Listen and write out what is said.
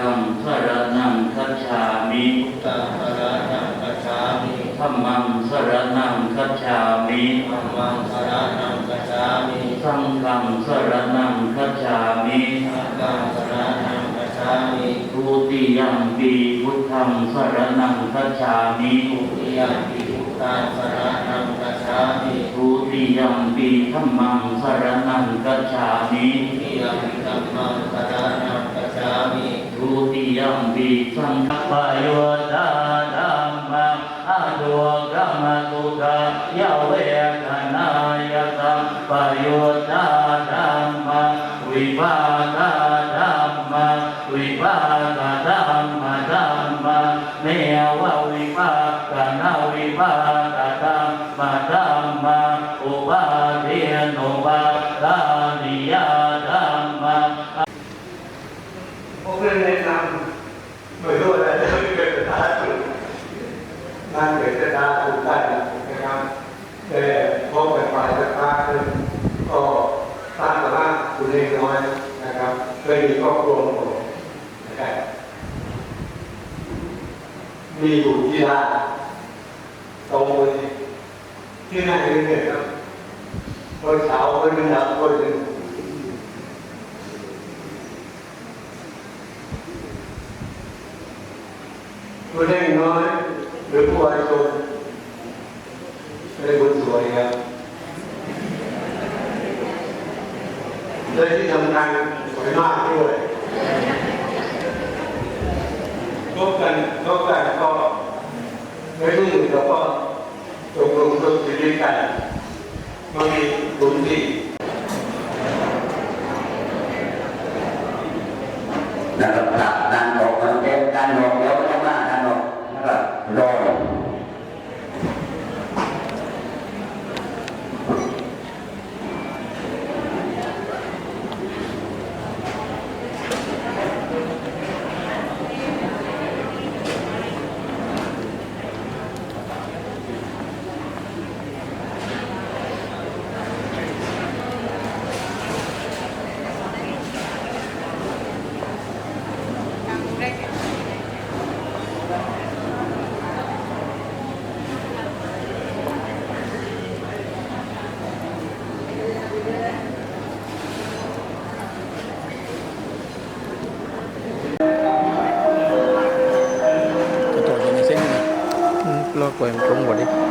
ธังสรณังคัจฉามิตังสรณังกัจฉามิธัมมังสรณังคัจฉามิธัมมังสรณังกัจฉามิสังฆังสรณังคัจฉามิสังฆังสรณังกัจฉามิทุติยัมปีพุทธังสรณังคัจฉามิทุติยมปิพุทธังสรณังกัจฉามิทุติยัมปีธัมมังสรณังคัจฉามิทุติยมปิธัมมังสรณังกัจฉามิ ทุติยมปีสังฆปโยตาธัมมังอะตุกรรมตุกะยะเวทนายตังปโยตาธัมมังวิภาคธัมมังวิภาคธัมมะธัมมังเนววิภาคนาวิภาคธัมมะธัมมังอุปาเทนุปานิยธัมมัง ผมเรียนแนะนำไม่รู้อะไรจะเกิดตาถูกนั่นเกิดตาถูกได้นะครับแต่พอไปไปสักพักหนึงก็สร้างสาระคุณ เล็กน้อยนะครับเคยมีครอบครัวของผมนะครับมีอยู่ที่ร้านตรงบนที่นั่งเรื่อยๆครับคนสาวคนหนึ่งครับคนหนึ่งผู้เล็กน้อยหรือผู้วายชนเป็นคนสวยครับ และที่ทำงานสวยมากด้วยพบกันพบกันก็ไม่รู้สึกแล้วก็ตกลงร่วมชีวิตกันมันมีบุญที่นะครับตัดดันออกมันเป็นดันออกแล้วจะมาดันออกนะครับรอ ตัวอยู่ใ